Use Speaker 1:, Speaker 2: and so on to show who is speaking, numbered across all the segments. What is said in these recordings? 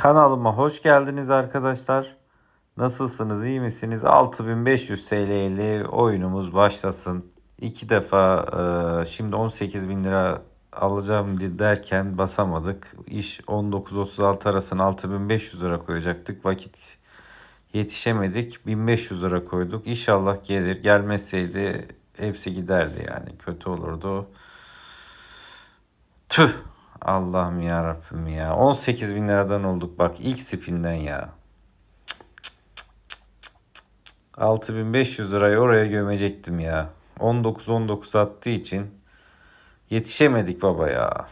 Speaker 1: Kanalıma hoş geldiniz arkadaşlar. Nasılsınız, iyi misiniz? 6500 TL'li oyunumuz başlasın. İki defa e, şimdi 18 bin lira alacağım derken basamadık. İş 19.36 arasına 6500 lira koyacaktık. Vakit yetişemedik. 1500 lira koyduk. İnşallah gelir. Gelmeseydi hepsi giderdi yani. Kötü olurdu. Tüh. Allah'ım ya Rabbim ya. 18 bin liradan olduk bak ilk spinden ya. 6500 lirayı oraya gömecektim ya. 19-19 attığı için yetişemedik baba ya.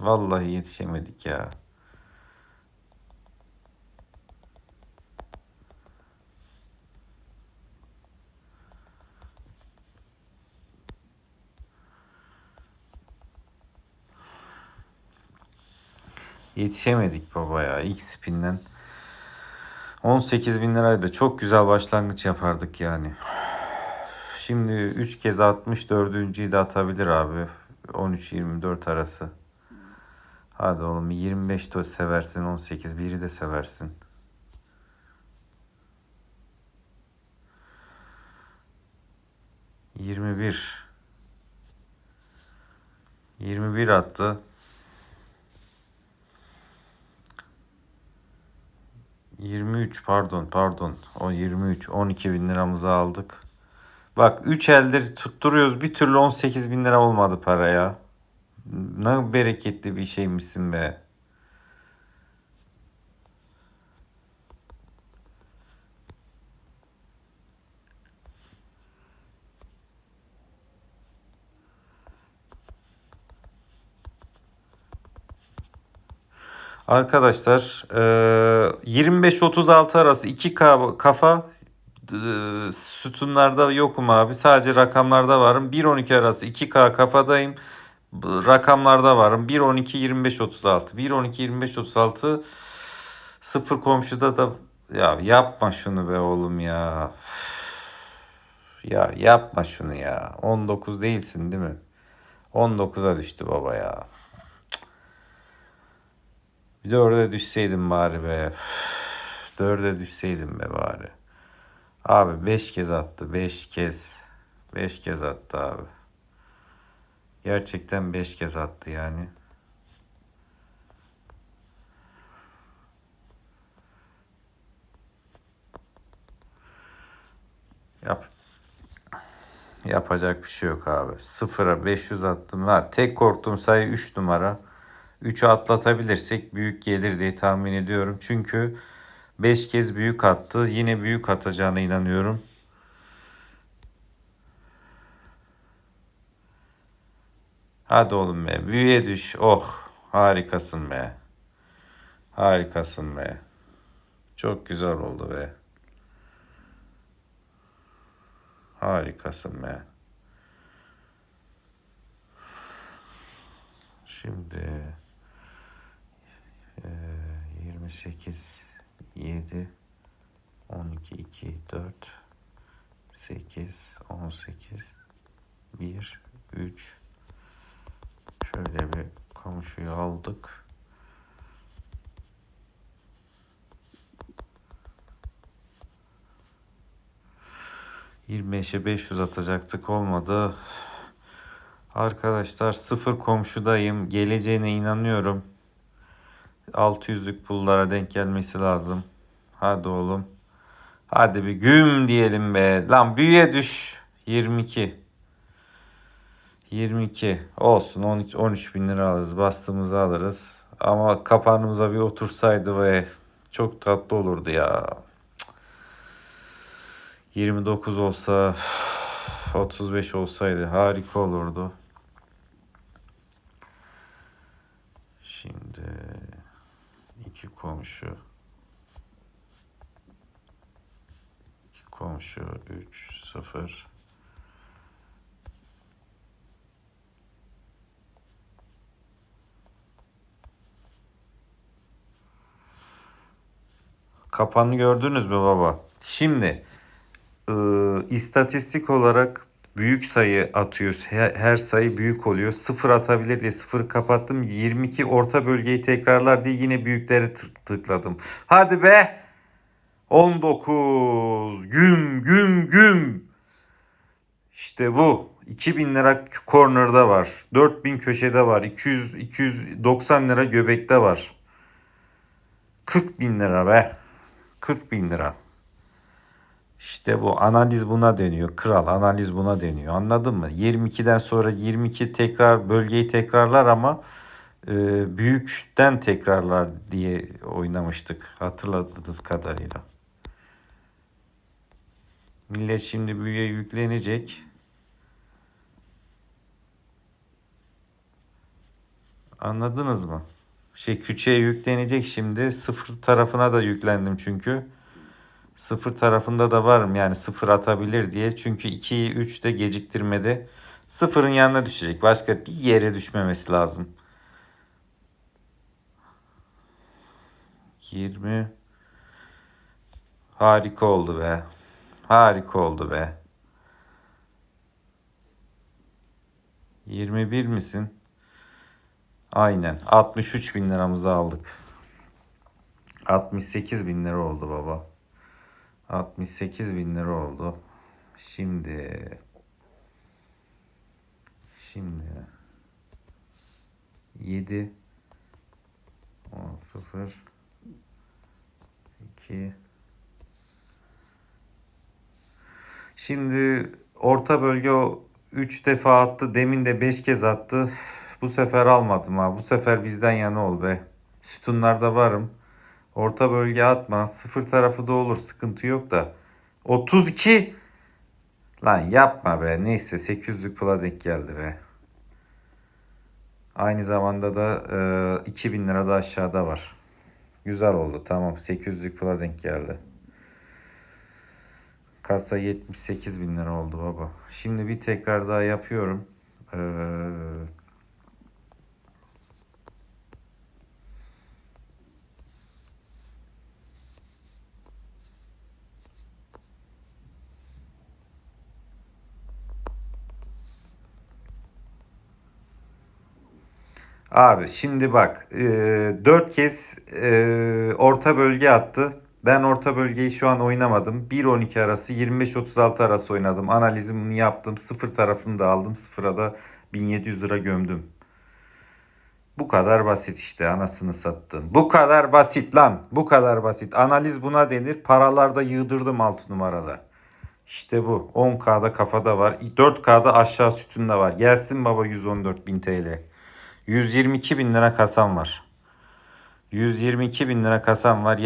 Speaker 1: Vallahi yetişemedik ya. Yetişemedik baba ya ilk spinden. 18 bin liraydı. Çok güzel başlangıç yapardık yani. Şimdi 3 kez 64'üncüyü de atabilir abi. 13-24 arası. Hadi oğlum 25 de seversin 18 biri de seversin. Yirmi bir. Yirmi bir attı. 23 pardon pardon. O 23 12 bin liramızı aldık. Bak 3 eldir tutturuyoruz bir türlü 18 bin lira olmadı para ya. Ne bereketli bir şeymişsin be. Arkadaşlar eee, 25-36 arası 2 ka- kafa eee, sütunlarda yokum abi. Sadece rakamlarda varım. 1-12 arası 2K kafadayım. Rakamlarda varım. 1-12-25-36. 1-12-25-36 sıfır komşuda da ya yapma şunu be oğlum ya. Ya yapma şunu ya. 19 değilsin değil mi? 19'a düştü baba ya. Bir de orada düşseydim bari be. Dörde düşseydim be bari. Abi 5 kez attı. 5 kez. 5 kez attı abi. Gerçekten 5 kez attı yani. Yap. Yapacak bir şey yok abi. Sıfıra 500 attım. Ha, tek korktuğum sayı 3 numara. 3'ü atlatabilirsek büyük gelir diye tahmin ediyorum. Çünkü 5 kez büyük attı. Yine büyük atacağına inanıyorum. Hadi oğlum be. Büyüye düş. Oh. Harikasın be. Harikasın be. Çok güzel oldu be. Harikasın be. Şimdi 28 7 12 2 4 8 18 1 3 şöyle bir komşuyu aldık. ...25'e 500 atacaktık olmadı. Arkadaşlar sıfır komşudayım. Geleceğine inanıyorum. 600'lük pullara denk gelmesi lazım. Hadi oğlum. Hadi bir güm diyelim be. Lan büyüye düş. 22. 22. Olsun 13, 13 bin lira alırız. Bastığımızı alırız. Ama kapağımıza bir otursaydı ve çok tatlı olurdu ya. Cık. 29 olsa 35 olsaydı harika olurdu. Şimdi iki komşu iki komşu 3 0 Kapanı gördünüz mü baba? Şimdi ıı, istatistik olarak büyük sayı atıyor. Her, sayı büyük oluyor. Sıfır atabilir diye sıfırı kapattım. 22 orta bölgeyi tekrarlar diye yine büyükleri tı- tıkladım. Hadi be. 19. Güm güm güm. İşte bu. 2000 lira corner'da var. 4000 köşede var. 200 290 lira göbekte var. 40 bin lira be. 40 bin lira. İşte bu analiz buna deniyor. Kral analiz buna deniyor. Anladın mı? 22'den sonra 22 tekrar bölgeyi tekrarlar ama e, büyükten tekrarlar diye oynamıştık. Hatırladığınız kadarıyla. Millet şimdi büyüye yüklenecek. Anladınız mı? Şey küçüğe yüklenecek şimdi. Sıfır tarafına da yüklendim çünkü. Sıfır tarafında da varım yani sıfır atabilir diye. Çünkü 2'yi 3 de geciktirmedi. Sıfırın yanına düşecek. Başka bir yere düşmemesi lazım. 20 Harika oldu be. Harika oldu be. 21 misin? Aynen. 63 bin liramızı aldık. 68 bin lira oldu baba. 68 bin lira oldu. Şimdi şimdi 7 10 0 2 Şimdi orta bölge o 3 defa attı. Demin de 5 kez attı. Bu sefer almadım ha. Bu sefer bizden yana ol be. Sütunlarda varım. Orta bölge atma. Sıfır tarafı da olur. Sıkıntı yok da. 32. Lan yapma be. Neyse 800'lük pula denk geldi be. Aynı zamanda da e, 2000 lira da aşağıda var. Güzel oldu. Tamam. 800'lük pula denk geldi. Kasa 78 bin lira oldu baba. Şimdi bir tekrar daha yapıyorum. Ee, Abi şimdi bak e, 4 kez e, orta bölge attı. Ben orta bölgeyi şu an oynamadım. 1-12 arası 25-36 arası oynadım. Analizimi yaptım. Sıfır tarafını da aldım. Sıfıra da 1700 lira gömdüm. Bu kadar basit işte anasını sattım. Bu kadar basit lan. Bu kadar basit. Analiz buna denir. Paralarda yığdırdım 6 numarada. İşte bu. 10K'da kafada var. 4K'da aşağı sütunda var. Gelsin baba 114 bin TL. 122 bin lira kasam var. 122 bin lira kasam var.